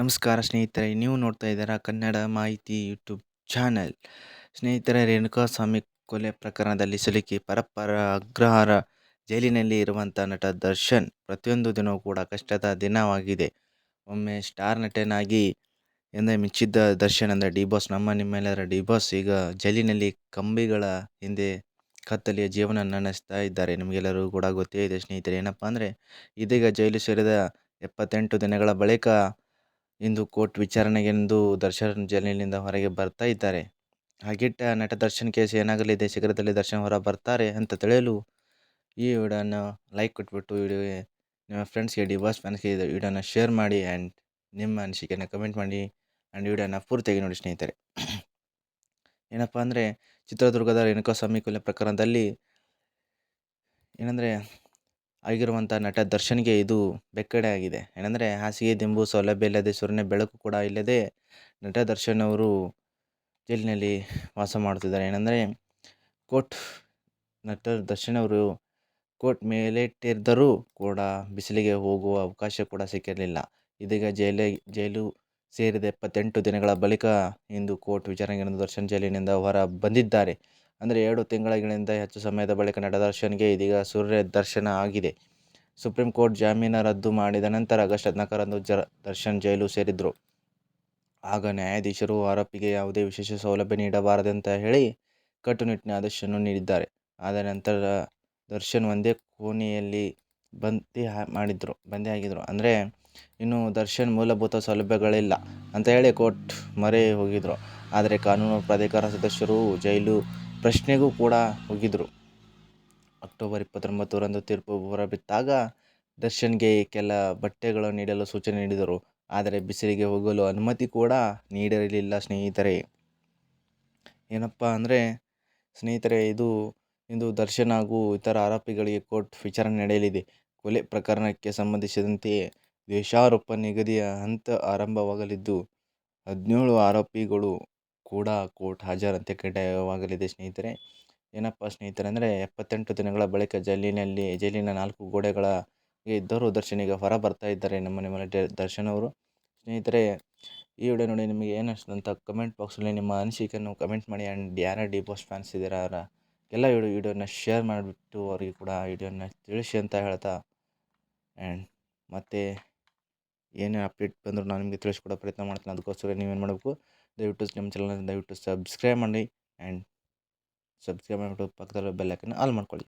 ನಮಸ್ಕಾರ ಸ್ನೇಹಿತರೆ, ನೀವು ನೋಡ್ತಾ ಇದ್ದೀರಾ ಕನ್ನಡ ಮಾಹಿತಿ ಯೂಟ್ಯೂಬ್ ಚಾನಲ್. ಸ್ನೇಹಿತರೆ, ರೇಣುಕಾಸ್ವಾಮಿ ಕೊಲೆ ಪ್ರಕರಣದಲ್ಲಿ ಸಿಲುಕಿ ಪರಪ್ಪರ ಅಗ್ರಹಾರ ಜೈಲಿನಲ್ಲಿ ಇರುವಂಥ ನಟ ದರ್ಶನ್ ಪ್ರತಿಯೊಂದು ದಿನವೂ ಕೂಡ ಕಷ್ಟದ ದಿನವಾಗಿದೆ. ಒಮ್ಮೆ ಸ್ಟಾರ್ ನಟನಾಗಿ ಎಂದೇ ಮಿಚ್ಚಿದ್ದ ದರ್ಶನ್ ಅಂದರೆ ಡಿ ಬಾಸ್, ನಮ್ಮ ನಿಮ್ಮೆಲ್ಲರ ಡಿ ಬಾಸ್. ಈಗ ಜೈಲಿನಲ್ಲಿ ಕಂಬಿಗಳ ಹಿಂದೆ ಕತ್ತಲೆಯ ಜೀವನ ನಡೆಸ್ತಾ ಇದ್ದಾರೆ. ನಿಮಗೆಲ್ಲರೂ ಕೂಡ ಗೊತ್ತೇ ಇದೆ ಸ್ನೇಹಿತರೆ, ಏನಪ್ಪ ಅಂದರೆ ಇದೀಗ ಜೈಲು ಸೇರಿದ ಎಪ್ಪತ್ತೆಂಟು ದಿನಗಳ ಬಳಿಕ ಇಂದು ಕೋರ್ಟ್ ವಿಚಾರಣೆಗೆಂದು ದರ್ಶನ್ ಜೈಲಿನಿಂದ ಹೊರಗೆ ಬರ್ತಾ ಇದ್ದಾರೆ. ಹಾಗಿಟ್ಟ ನಟ ದರ್ಶನ್ ಕೇಸ್ ಏನಾಗಲಿದೆ? ಶೀಘ್ರದಲ್ಲಿ ದರ್ಶನ್ ಹೊರ ಬರ್ತಾರೆ ಅಂತ ತಿಳಿಯಲು ಈ ವಿಡಿಯೋನ ಲೈಕ್ ಕೊಟ್ಬಿಟ್ಟು ವಿಡಿಯೋಗೆ ನಿಮ್ಮ ಫ್ರೆಂಡ್ಸ್ಗೆ ಡಿವೋರ್ಸ್ ಫ್ಯಾನ್ಸ್ಗೆ ಇದು ವಿಡಿಯೋನ ಶೇರ್ ಮಾಡಿ ಆ್ಯಂಡ್ ನಿಮ್ಮ ಅನಿಸಿಕೆಯನ್ನು ಕಮೆಂಟ್ ಮಾಡಿ ಆ್ಯಂಡ್ ವಿಡಿಯೋನ ಪೂರ್ತಿಯಾಗಿ ನೋಡಿ ಸ್ನೇಹಿತರೆ. ಏನಪ್ಪ ಅಂದರೆ ಚಿತ್ರದುರ್ಗದ ರೇಣುಕಾಸ್ವಾಮಿ ಕೊಲೆ ಪ್ರಕರಣದಲ್ಲಿ ಏನಂದರೆ ಆಗಿರುವಂಥ ನಟ ದರ್ಶನ್ಗೆ ಇದು ಬೆಕ್ಕಡೆ ಆಗಿದೆ. ಏನಂದರೆ ಹಾಸಿಗೆ, ದಿಂಬು, ಸೌಲಭ್ಯ ಇಲ್ಲದೆ ಸೂರ್ಯನ ಬೆಳಕು ಕೂಡ ಇಲ್ಲದೆ ನಟ ದರ್ಶನ್ ಅವರು ಜೈಲಿನಲ್ಲಿ ವಾಸ ಮಾಡುತ್ತಿದ್ದಾರೆ. ಏನಂದರೆ ಕೋರ್ಟ್ ನಟ ದರ್ಶನ್ ಅವರು ಕೋರ್ಟ್ ಮೇಲೆಟ್ಟಿದ್ದರೂ ಕೂಡ ಬಿಸಿಲಿಗೆ ಹೋಗುವ ಅವಕಾಶ ಕೂಡ ಸಿಕ್ಕಿರಲಿಲ್ಲ. ಇದೀಗ ಜೈಲೇ, ಜೈಲು ಸೇರಿದ ಎಪ್ಪತ್ತೆಂಟು ದಿನಗಳ ಬಳಿಕ ಇಂದು ಕೋರ್ಟ್ ವಿಚಾರಣೆಗೆ ದರ್ಶನ್ ಜೈಲಿನಿಂದ ಹೊರ ಬಂದಿದ್ದಾರೆ. ಅಂದರೆ ಎರಡು ತಿಂಗಳಿಂದ ಹೆಚ್ಚು ಸಮಯದ ಬಳಿಕ ನಡೆದ ದರ್ಶನ್ಗೆ ಇದೀಗ ಸೂರ್ಯ ದರ್ಶನ ಆಗಿದೆ. ಸುಪ್ರೀಂ ಕೋರ್ಟ್ ಜಾಮೀನು ರದ್ದು ಮಾಡಿದ ನಂತರ ಆಗಸ್ಟ್ ಹದಿನಾಲ್ಕರಂದು ಜ ದರ್ಶನ್ ಜೈಲು ಸೇರಿದ್ರು. ಆಗ ನ್ಯಾಯಾಧೀಶರು ಆರೋಪಿಗೆ ಯಾವುದೇ ವಿಶೇಷ ಸೌಲಭ್ಯ ನೀಡಬಾರದಂತ ಹೇಳಿ ಕಟ್ಟುನಿಟ್ಟಿನ ಆದೇಶವನ್ನು ನೀಡಿದ್ದಾರೆ. ಆದ ನಂತರ ದರ್ಶನ್ ಒಂದೇ ಕೋಣೆಯಲ್ಲಿ ಬಂದಿ ಮಾಡಿದ್ರು, ಬಂದಿ ಆಗಿದ್ರು. ಅಂದರೆ ಇನ್ನು ದರ್ಶನ್ ಮೂಲಭೂತ ಸೌಲಭ್ಯಗಳಿಲ್ಲ ಅಂತ ಹೇಳಿ ಕೋರ್ಟ್ ಮರೆ ಹೋಗಿದ್ರು. ಆದರೆ ಕಾನೂನು ಪ್ರಾಧಿಕಾರ ಸದಸ್ಯರು ಜೈಲು ಪ್ರಶ್ನೆಗೂ ಕೂಡ ಹೋಗಿದ್ರು. ಅಕ್ಟೋಬರ್ ಇಪ್ಪತ್ತೊಂಬತ್ತರಂದು ತೀರ್ಪು ಹೊರಬಿದ್ದಾಗ ದರ್ಶನ್ಗೆ ಕೆಲ ಬಟ್ಟೆಗಳು ನೀಡಲು ಸೂಚನೆ ನೀಡಿದರು. ಆದರೆ ಬಿಸಿಲಿಗೆ ಹೋಗಲು ಅನುಮತಿ ಕೂಡ ನೀಡಿರಲಿಲ್ಲ ಸ್ನೇಹಿತರೆ. ಏನಪ್ಪ ಅಂದರೆ, ಸ್ನೇಹಿತರೆ, ಇದು ಇಂದು ದರ್ಶನ್ ಹಾಗೂ ಇತರ ಆರೋಪಿಗಳಿಗೆ ಕೋರ್ಟ್ ವಿಚಾರಣೆ ನಡೆಯಲಿದೆ. ಕೊಲೆ ಪ್ರಕರಣಕ್ಕೆ ಸಂಬಂಧಿಸಿದಂತೆ ದ್ವೇಷಾರೋಪ ನಿಗದಿಯ ಹಂತ ಆರಂಭವಾಗಲಿದ್ದು, ಹದಿನೇಳು ಆರೋಪಿಗಳು ಕೂಡ ಕೋರ್ಟ್ ಹಾಜರಂತೆ ಕಡ್ಡಾಯವಾಗಲಿದೆ ಸ್ನೇಹಿತರೆ. ಏನಪ್ಪ ಸ್ನೇಹಿತರೆ ಅಂದರೆ ಎಪ್ಪತ್ತೆಂಟು ದಿನಗಳ ಬಳಿಕ ಜೈಲಿನಲ್ಲಿ, ಜೈಲಿನ ನಾಲ್ಕು ಗೋಡೆಗಳ ಇದ್ದರೂ ದರ್ಶನಿಗೆ ಈಗ ಹೊರ ಬರ್ತಾ ಇದ್ದಾರೆ ನಮ್ಮ ನಿಮ್ಮ ದರ್ಶನ್ ಅವರು. ಸ್ನೇಹಿತರೆ, ಈ ವಿಡಿಯೋ ನೋಡಿ ನಿಮಗೆ ಏನು ಅಂತ ಕಮೆಂಟ್ ಬಾಕ್ಸಲ್ಲಿ ನಿಮ್ಮ ಅನಿಸಿಕೆಯನ್ನು ಕಮೆಂಟ್ ಮಾಡಿ ಆ್ಯಂಡ್ ಯಾರ ಡಿ ಬಾಸ್ ಫ್ಯಾನ್ಸ್ ಇದ್ದೀರಾ ಅವರ ಎಲ್ಲ ವಿಡಿಯೋ, ವಿಡಿಯೋನ ಶೇರ್ ಮಾಡಿಬಿಟ್ಟು ಅವರಿಗೆ ಕೂಡ ವಿಡಿಯೋನ ತಿಳಿಸಿ ಅಂತ ಹೇಳ್ತಾ ಆ್ಯಂಡ್ ಮತ್ತು ಏನೇ ಅಪ್ಡೇಟ್ ಬಂದರೂ ನಾನು ನಿಮಗೆ ತಿಳಿಸ್ಕೊಡೋ ಪ್ರಯತ್ನ ಮಾಡ್ತೀನಿ. ಅದಕ್ಕೋಸ್ಕರ ನೀವೇನು ಮಾಡಬೇಕು? ದಯವಿಟ್ಟು ನಮ್ಮ ಚಾನಲ್ನ ದಯವಿಟ್ಟು ಸಬ್ಸ್ಕ್ರೈಬ್ ಮಾಡಿ ಆ್ಯಂಡ್ ಸಬ್ಸ್ಕ್ರೈಬ್ ಮಾಡಿಬಿಟ್ಟು ಪಕ್ಕದಲ್ಲಿರೋ ಬೆಲ್ ಆಲ್ ಮಾಡ್ಕೊಳ್ಳಿ.